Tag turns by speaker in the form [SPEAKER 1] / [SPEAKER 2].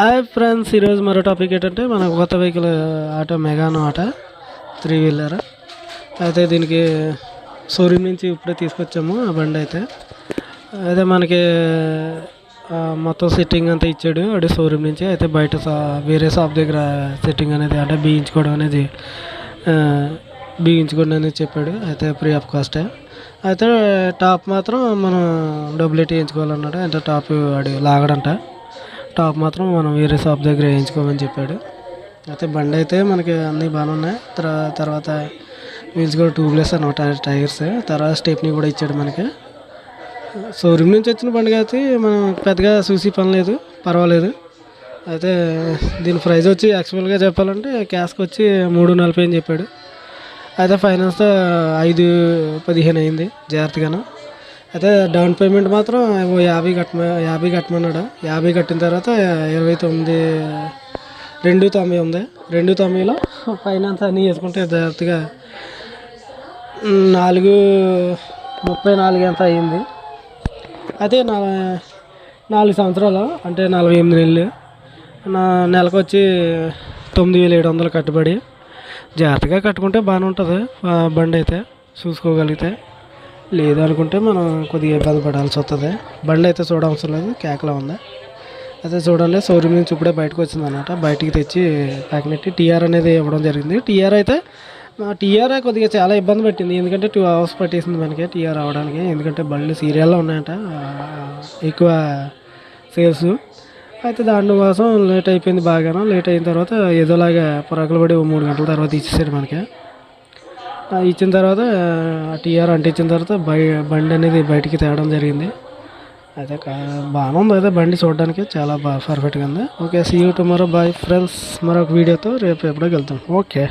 [SPEAKER 1] Hi friends ఈరోజు మరో topic ఏంటంటే మన కొత్త వెహికల్ ఆటో మెగానో ఆట త్రీ వీలర్. అయితే దీనికి షోరూమ్ నుంచి ఇప్పుడే తీసుకొచ్చాము ఆ బండి అయితే. అయితే మనకి మొత్తం సెట్టింగ్ అంతా ఇచ్చాడు అడే షోరూమ్ నుంచి. అయితే బయట వేరే షాప్ దగ్గర సెట్టింగ్ అనేది అంటే బిగించుకోవడం అనేది ఆ, బిగించుకోండి అనేది చెప్పాడు. అయితే ఫ్రీ ఆఫ్ కాస్టే అయితే టాప్ మాత్రం మనం డబ్బులు ఎట్టి వేయించుకోవాలన్నాడు. అంటే టాప్ వాడు లాగడంట. టాప్ మాత్రం మనం వేరే షాప్ దగ్గర వేయించుకోమని చెప్పాడు. అయితే బండి అయితే మనకి అన్నీ బాగానే ఉన్నాయి. తర్వా- తర్వాత వీల్స్ కూడా ట్యూబ్లెస్ అనమాట టైర్స్. తర్వాత స్టెప్ని కూడా ఇచ్చాడు మనకి. షోరూమ్ నుంచి వచ్చిన బండి అయితే మనం పెద్దగా చూసి పని లేదు పర్వాలేదు. అయితే దీని ప్రైస్ వచ్చి యాక్చువల్గా చెప్పాలంటే క్యాష్కి వచ్చి మూడు నలభై అని చెప్పాడు. అయితే ఫైనాన్స్తో ఐదు పదిహేను అయింది జాగ్రత్తగాను. అయితే డౌన్ పేమెంట్ మాత్రం ఓ యాభై కట్టమ యాభై కట్టమన్నాడు. యాభై కట్టిన తర్వాత ఇరవై తొమ్మిది రెండు తొంభై ఉంది. రెండు తొమ్మిదిలో ఫైనాన్స్ అన్నీ వేసుకుంటే జాగ్రత్తగా నాలుగు ముప్పై నాలుగు ఎంత అయింది. అయితే నా నాలుగు సంవత్సరాలు అంటే నలభై ఎనిమిది నెలలు. నా నెలకు వచ్చి తొమ్మిది వేల ఏడు వందలు కట్టుబడి జాగ్రత్తగా కట్టుకుంటే బాగానే ఉంటుంది బండి అయితే. చూసుకోగలిగితే. లేదు అనుకుంటే మనం కొద్దిగా ఇబ్బంది పడాల్సి వస్తుంది. బండ్లు అయితే చూడవసరం లేదు కేకలా ఉంది. అయితే చూడండి షోరూమ్ నుంచి ఇప్పుడే బయటకు వచ్చింది అనమాట బయటికి తెచ్చి ప్యాకెట్ టీఆర్ అనేది ఇవ్వడం జరిగింది. టీఆర్ అయితే టీఆర్ కొద్దిగా చాలా ఇబ్బంది పెట్టింది. ఎందుకంటే టూ అవర్స్ పట్టేసింది మనకి టీఆర్ అవ్వడానికి ఎందుకంటే బళ్ళు సీరియల్లో ఉన్నాయంట ఎక్కువ సేల్స్. అయితే దానికోసం లేట్ అయిపోయింది బాగాను. లేట్ అయిన తర్వాత ఏదోలాగా పొరకలు పడి ఓ మూడు గంటల తర్వాత ఇచ్చేసాడు మనకి. ఇచ్చిన తర్వాత టీఆర్ అంటించిన తర్వాత బై బండి అనేది బయటికి తేవడం జరిగింది. అయితే కా- బాగానే ఉంది అయితే బండి చూడడానికి చాలా బాగా పర్ఫెక్ట్గా ఉంది. Okay see you tomorrow bye friends మరొక వీడియోతో రేపు ఎప్పుడో వెళ్తాం ఓకే.